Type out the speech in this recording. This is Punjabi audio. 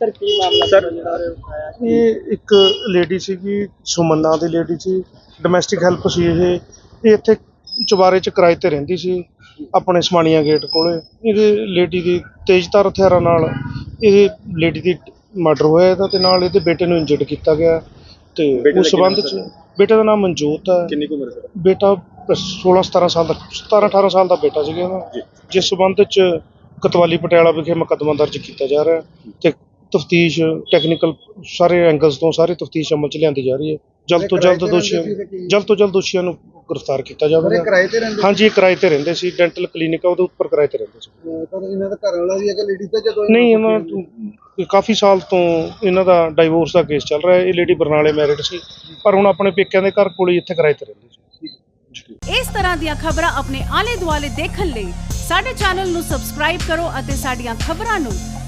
ਸਰ ਕੀ ਮਾਮਲਾ ਸਰ ਇਹ ਇੱਕ ਲੇਡੀ ਸੀਗੀ ਸੁਮਨ ਨਾਂ ਦੀ ਲੇਡੀ ਸੀ ਡੋਮੈਸਟਿਕ ਹੈਲਪ ਸੀ ਇਹ। ਇਹ ਇੱਥੇ ਚੁਬਾਰੇ ਚ ਕਿਰਾਏ ਤੇ ਰਹਿੰਦੀ ਸੀ ਆਪਣੇ ਸਮਾਣੀਆਂ ਗੇਟ ਕੋਲੇ। ਇਹਦੇ ਲੇਡੀ ਦੀ ਤੇਜ਼ਧਾਰ ਹਥਿਆਰਾਂ ਨਾਲ ਇਹ ਲੇਡੀ ਦੀ ਮਰਡਰ ਹੋਇਆ ਇਹਦਾ ਤੇ ਨਾਲ ਇਹਦੇ ਬੇਟੇ ਨੂੰ ਇੰਜਰਡ ਕੀਤਾ ਗਿਆ। ਤੇ ਉਸ ਸਬੰਧ ਚ? ਬੇਟੇ ਦਾ ਨਾਮ ਮਨਜੋਤ ਹੈ। ਕਿੰਨੀ ਉਮਰ ਹੈ ਬੇਟਾ 16 17 ਸਾਲ ਦਾ 17 18 ਸਾਲ ਦਾ ਬੇਟਾ ਸੀਗਾ ਇਹਦਾ। ਜਿਸ ਸਬੰਧ ਚ ਕਤਵਾਲੀ ਪਟਿਆਲਾ ਵਿਖੇ ਮੁਕੱਦਮਾ ਦਰਜ ਕੀਤਾ ਜਾ ਰਿਹਾ ਹੈ ਤੇ ਤਫਤੀਸ਼ ਟੈਕਨੀਕਲ ਸਾਰੇ ਐਂਗਲਸ ਤੋਂ ਸਾਰੇ ਤਫਤੀਸ਼ ਅਮਲ ਚ ਲਿਆਂਦੀ ਜਾ ਰਹੀ ਹੈ। ਜਲਦ ਤੋਂ ਜਲਦ ਦੋਸ਼ੀਆਂ ਜਲਦ ਤੋਂ ਜਲਦ ਦੋਸ਼ੀਆਂ ਨੂੰ ਗ੍ਰਿਫਤਾਰ ਕੀਤਾ ਜਾਵੇਗਾ। ਕਿਰਾਏ ਤੇ ਰਹਿੰਦੇ ਹਾਂਜੀ ਇਹ ਕਿਰਾਏ ਤੇ ਰਹਿੰਦੇ ਸੀ। ਡੈਂਟਲ ਕਲੀਨਿਕ ਆ ਉਹਦੇ ਉੱਪਰ ਕਿਰਾਏ ਤੇ ਰਹਿੰਦੇ ਸੀ। ਸੀ ਪਰ ਇਹਨਾਂ ਦਾ ਘਰ ਵਾਲਾ ਵੀ ਹੈ ਕਿ ਲੇਡੀ ਤੇ ਜਦੋਂ ਨਹੀਂ ਇਹਨਾਂ ਕਾਫੀ ਸਾਲ ਤੋਂ ਇਹਨਾਂ ਦਾ ਡਾਈਵੋਰਸ ਦਾ ਕੇਸ ਚੱਲ ਰਿਹਾ। ਹੈ ਇਹ ਲੇਡੀ ਬਰਨਾਲੇ ਮੈਰਿਡ ਸੀ। ਪਰ ਹੁਣ ਆਪਣੇ ਪੇਕਿਆਂ ਦੇ ਘਰ ਕੋਲ ਹੀ ਇੱਥੇ ਕਿਰਾਏ ਤੇ ਰਹਿੰਦੀ ਸੀ। ਇਸ ਤਰ੍ਹਾਂ ਦੀਆਂ ਖਬਰਾਂ ਆਪਣੇ ਆਲੇ ਦੁਆਲੇ ਦੇਖਣ ਲਈ ਸਾਡੇ ਚੈਨਲ ਨੂੰ ਸਬਸਕ੍ਰਾਈਬ ਕਰੋ ਅਤੇ ਸਾਡੀਆਂ ਖਬਰਾਂ ਨੂੰ